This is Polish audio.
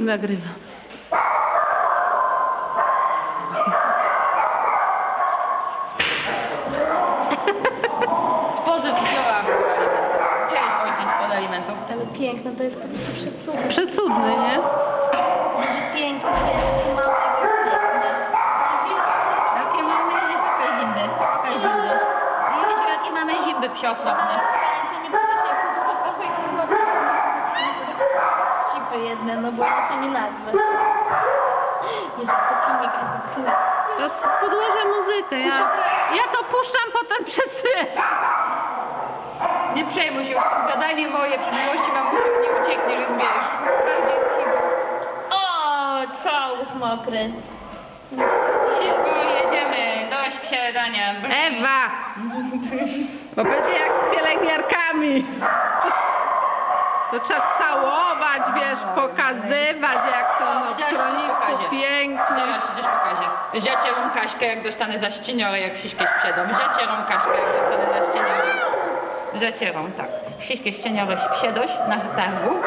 nagrywa. Spożyw wzięła Chciałeś ojciec od alimentów. Ale piękne, to jest po prostu przecudne. Przecudny, nie? Piękne, jest małe, Jakie mamy pokaż zimne. Jakie mamy zimne psiosłowne. To nie pokażę, jak to trochę kurwa. Cipy jedne, no bo to nie nazwę. Jest to filmik, to. To podłożę muzykę. Ja, ja to puszczam, potem przesyłam. Nie przejmuj się, gadanie moje przy miłości mamusi nie ucieknie, wiesz. Bardziej cicho. O, całuch mokry. Szybko jedziemy, dość siadania. Ewa! Bo będzie jak z pielęgniarkami. To trzeba całować, wiesz, pokazywać, jak to no, w schroniku pięknie. Teraz idziesz pokazie. Kaśkę, jak dostanę za ścieniorę, jak siśkę sprzedam. Ziacie Kaśkę, jak dostanę za ścieniorę. Zacierą, tak. Wszystkie ścieniore sprzedać na targu.